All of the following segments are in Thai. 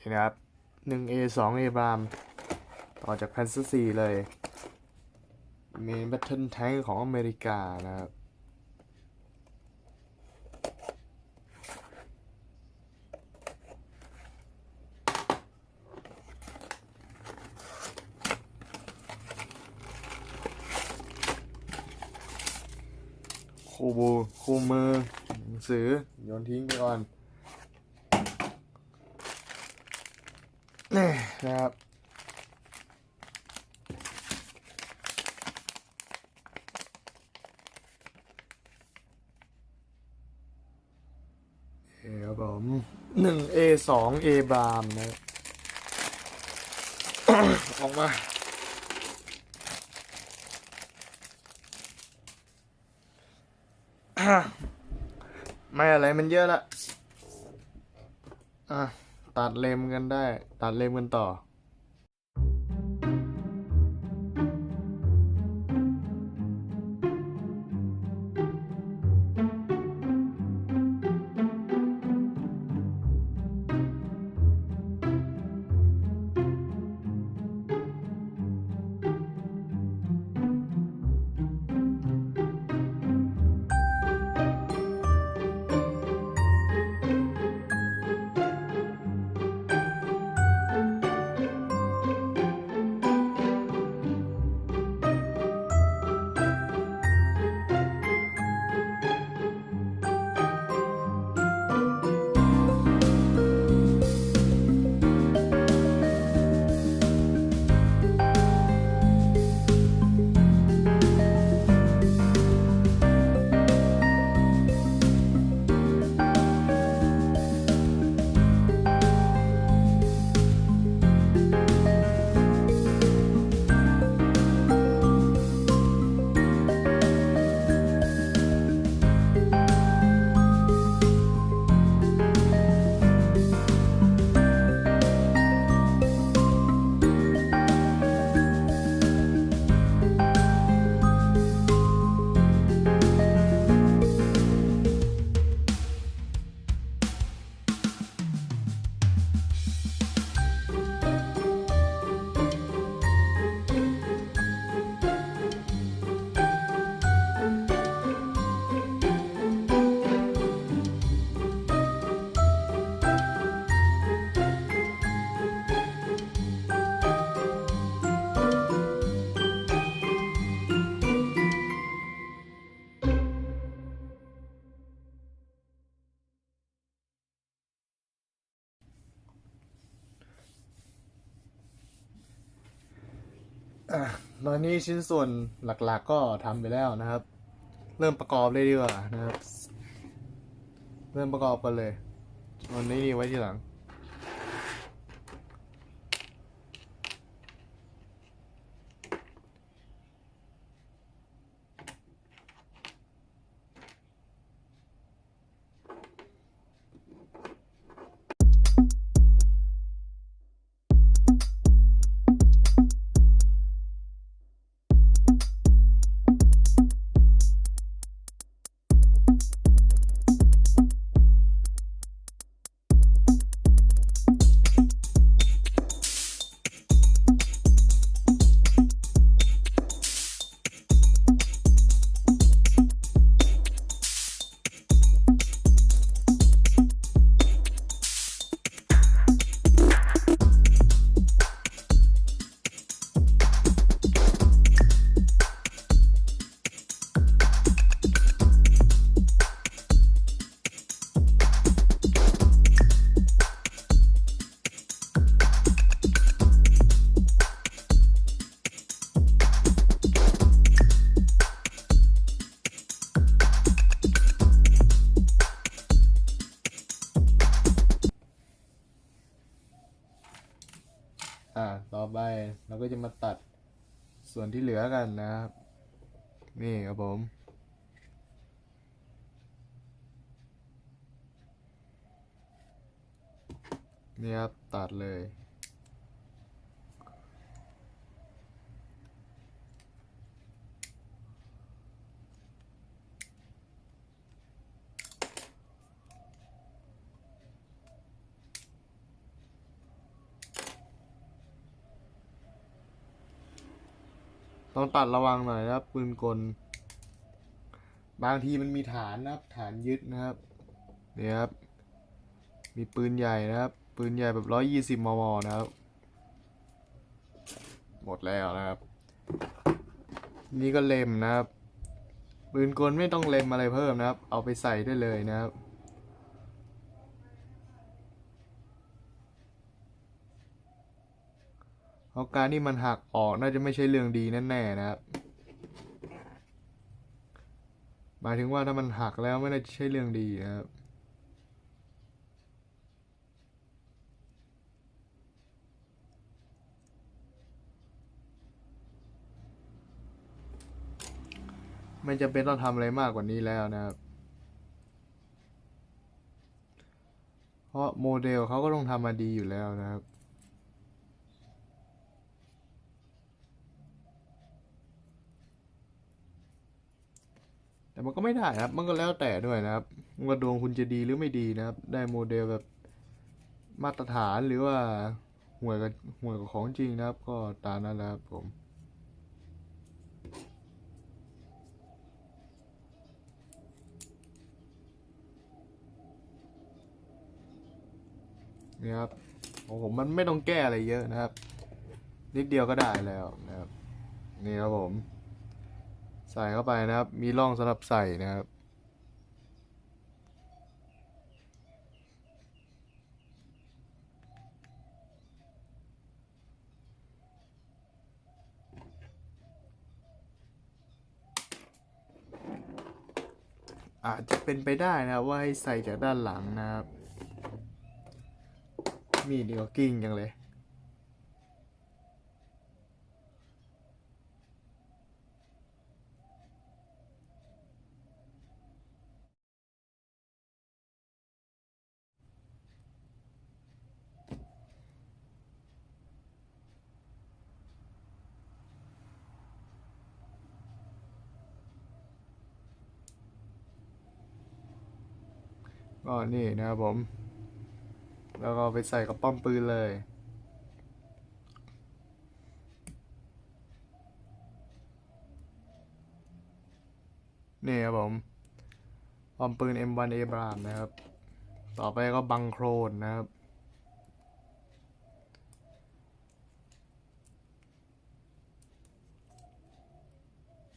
เห็นะครับหนึ่ง A สอง A บามต่อจากแพนซ์ซีเลยเมนแบทเทิลแทงของอเมริกานะครับคู่บูคู่มือหนังสือโยนทิ้งไปก่อน นะครับเอครับผมหนึ่ง A สอง A บามนะออกมาไม่อะไรมันเยอะละอะ ตัดเลมกันได้ ตัดเลมกันต่อ ตอนนี้ชิ้นส่วนหลักๆ ก็ทำไปแล้วนะครับ เริ่มประกอบเลยดีกว่านะครับ เริ่มประกอบกันเลยวันนี้ไว้ทีหลัง อ่าต่อไปเราก็จะมาตัดส่วนที่เหลือกันนะครับ นี่ครับผม นี่ครับ ตัดเลย องตัดระวังหน่อยนะครับปืนกล บางทีมันมีฐานนะครับ ฐานยึดนะครับเนี่ยครับ มีปืนใหญ่นะครับ ปืนใหญ่แบบร้อยยี่สิบมมนะครับ หมดแล้วนะครับ นี่ก็เล็มนะครับปืนกลไม่ต้องเล็มอะไรเพิ่มนะครับ เอาไปใส่ได้เลยนะครับ เพราะการที่มันหักออกน่าจะไม่ใช่เรื่องดีแน่ๆนะครับหมายถึงว่าถ้ามันหักแล้วไม่น่าจะใช่เรื่องดีนะครับไม่จำเป็นต้องทำอะไรมากกว่านี้แล้วนะครับ เพราะโมเดลเขาก็ต้องทำมาดีอยู่แล้วนะครับ แต่มันก็ไม่ได้นะครับ มันก็แล้วแต่ด้วยนะครับว่าดวงคุณจะดีหรือไม่ดีนะครับ ได้โมเดลแบบมาตรฐานหรือว่าห่วยกับห่วยกับของจริงนะครับ ก็ตามนั้นแหล้วครับผมนี่ครับของผมมันไม่ต้องแก้อะไรเยอะนะครับ นิดเดียวก็ได้แล้วนะครับ นี่ครับผม ใส่เข้าไปนะครับ มีร่องสำหรับใส่นะครับ อาจจะเป็นไปได้นะครับว่าให้ใส่จากด้านหลังนะครับ มีดนี่ก็กิ้งจังเลย ก็นี่นะครับผม แล้วก็ไปใส่กับป้อมปืนเลยนี่ครับผมป้อมปืน M1 a b r a m นะครับ ต่อไปก็บังโครนนะครับ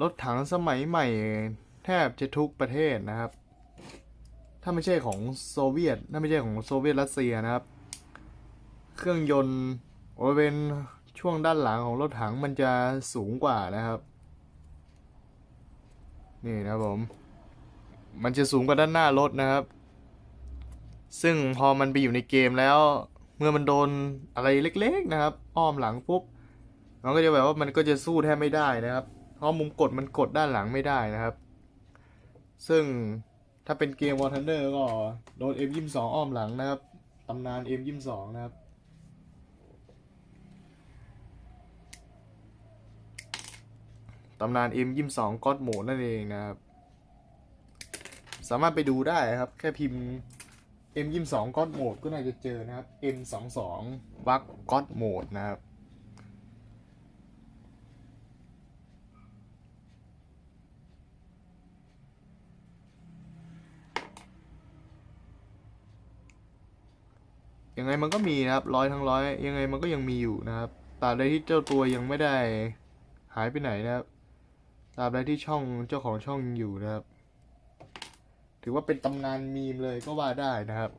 รถถังสมัยใหม่แทบจะทุกประเทศนะครับ ถ้าไม่ใช่ของโซเวียตถ้าไม่ใช่ของโซเวียตรัสเซียนะครับ เครื่องยนต์บริเวณช่วงด้านหลังของรถถังมันจะสูงกว่านะครับ นี่นะครับผม มันจะสูงกว่าด้านหน้ารถนะครับ ซึ่งพอมันไปอยู่ในเกมแล้ว เมื่อมันโดนอะไรเล็กๆนะครับ อ้อมหลังปุ๊บมันก็จะแบบว่ามันก็จะสู้แทบไม่ได้นะครับ เพราะมุมกดมันกดด้านหลังไม่ได้นะครับ ซึ่ง ถ้าเป็นเกม War Thunder ก็โดน M22 อ้อมหลังนะครับ ตำนาน M22 นะครับ ตำนาน M22 God Mode นั่นเองนะครับ สามารถไปดูได้ครับ แค่พิมพ์ M22 God Mode ก็น่าจะเจอนะครับ M22 วัก God Mode นะครับ ยังไงมันก็มีนะครับร้อยทั้งร้อยยังไงมันก็ยังมีอยู่นะครับตราบใดที่เจ้าตัวยังไม่ได้หายไปไหนนะครับตราบใดที่ช่องเจ้าของช่องยังอยู่นะครับ ถือว่าเป็นตำนานมีมเลยก็ว่าได้นะครับ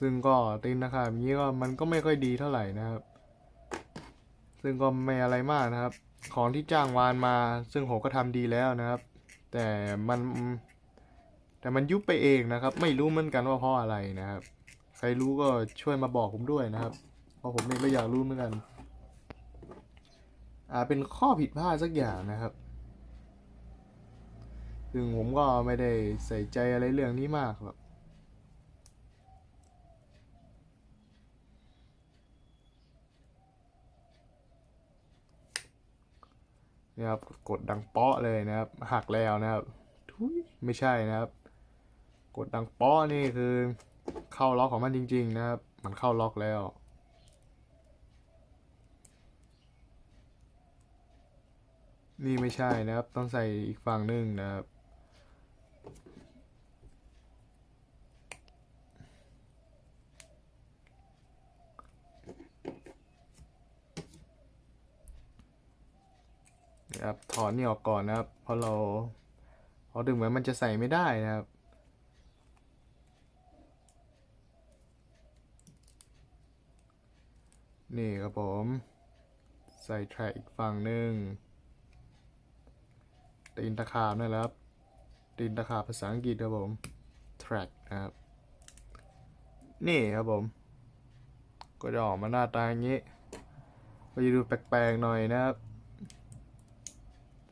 ซึ่งก็ตีนนะครับอย่างนี้ก็มันก็ไม่ค่อยดีเท่าไหร่นะครับ ซึ่งก็ไม่อะไรมากนะครับ ของที่จ้างวานมา ซึ่งผมก็ทำดีแล้วนะครับ แต่มัน แต่มันยุบไปเองนะครับ ไม่รู้เหมือนกันว่าเพราะอะไรนะครับ ใครรู้ก็ช่วยมาบอกผมด้วยนะครับ เพราะผมเองก็อยากรู้เหมือนกัน อ่าเป็นข้อผิดพลาดสักอย่างนะครับซึ่งผมก็ไม่ได้ใส่ใจอะไรเรื่องนี้มากหรอก นะครับกดดังเปาะเลยนะครับ หักแล้วนะครับทุยไม่ใช่นะครับ กดดังเปาะนี่คือ เข้าล็อกของมันจริง ๆ นะครับ มันเข้าล็อกแล้วนี่ไม่ใช่นะครับ ต้องใส่อีกฝั่งหนึ่งนะครับ นะครับถอนนี่ออกก่อนนะครับ เพราะเราเพราดึงเหมือนมันจะใส่ไม่ได้นะครับนี่ครับผม ใส่แทร็กอีกฝั่งหนึ่งตีนตะขาบนะครับ ตีนตะขาบภาษาอังกฤษครับผม track นะครับ นี่ครับผม ก็จะออกมาหน้าตาอย่างนี้ ก็จะดูแปลกๆหน่อยนะครับ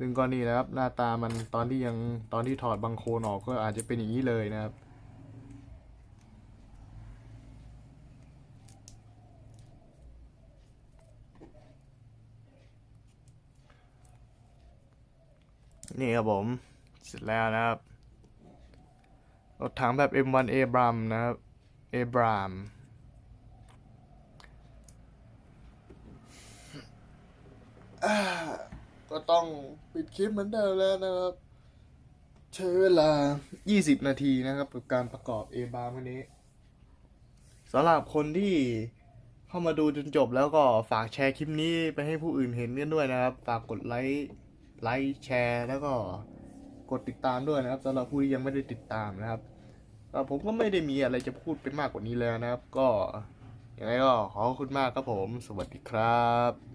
ซึ่งก็นี่นะครับ หน้าตามันตอนที่ยังตอนที่ถอดบังโคนออกก็อาจจะเป็นอย่างนี้เลยนะครับ นี่ครับผม เสร็จแล้วนะครับ รถถังแบบ M1 Abram นะครับ Abram อ่า ก็ต้องปิดคลิปเหมือนเดิมแล้วนะครับ ใช้เวลา 20 นาทีนะครับกับการประกอบ A bar วันนี้สำหรับคนที่เข้ามาดูจนจบแล้วก็ฝากแชร์คลิปนี้ไปให้ผู้อื่นเห็นกันด้วยนะครับ ฝากกดไลค์ไลค์แชร์แล้วก็กดติดตามด้วยนะครับสำหรับผู้ที่ยังไม่ได้ติดตามนะครับผมก็ไม่ได้มีอะไรจะพูดไปมากกว่านี้แล้วนะครับ ก็ยังไงก็ขอบคุณมากครับผม สวัสดีครับ